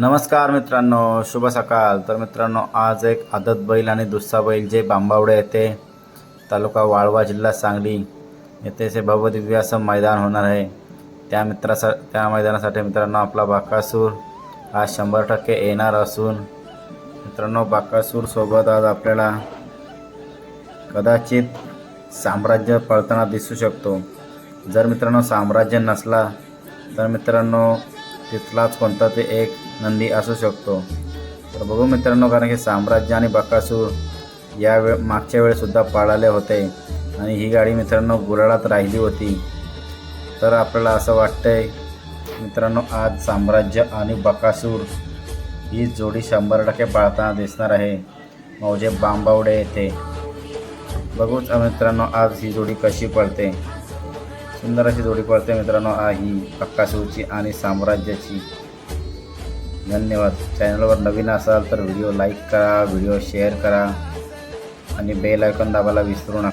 नमस्कार मित्रांनो शुभ सकाळ. तर मित्रांनो आज एक आदत बैल आणि दुसरा बैल जे बांबावडे येथे तालुका वाळवा जिल्हा सांगली येथे असे भव्य असं मैदान होणार आहे. त्या मित्रासा त्या मैदानासाठी मित्रांनो आपला बाकासूर आज शंभर टक्के येणार असून मित्रांनो बाकासूरसोबत आज आपल्याला कदाचित साम्राज्य पळताना दिसू शकतो. जर मित्रांनो साम्राज्य नसला तर मित्रांनो तिथलाच कोणता ते एक नंदी असू शकतो. तर बघू मित्रांनो कारण की साम्राज्य आणि बकासूर या वे मागच्या वेळेसुद्धा पाळाले होते. आणि ही गाडी मित्रांनो गुराळात राहिली होती. तर आपल्याला असं वाटतंय मित्रांनो आज साम्राज्य आणि बकासूर ही जोडी शंभर टक्के पाळताना दिसणार आहे. मौजे बांबावडे येथे. बघूच मित्रांनो आज ही जोडी कशी पळते. सुंदर अशी जोडी पळते मित्रांनो आ ही बक्कासूरची आणि साम्राज्याची. धन्यवाद. चॅनलवर नवीन असाल तर व्हिडिओ लाईक करा व्हिडिओ शेअर करा आणि बेल आयकॉन दाबायला विसरू नका.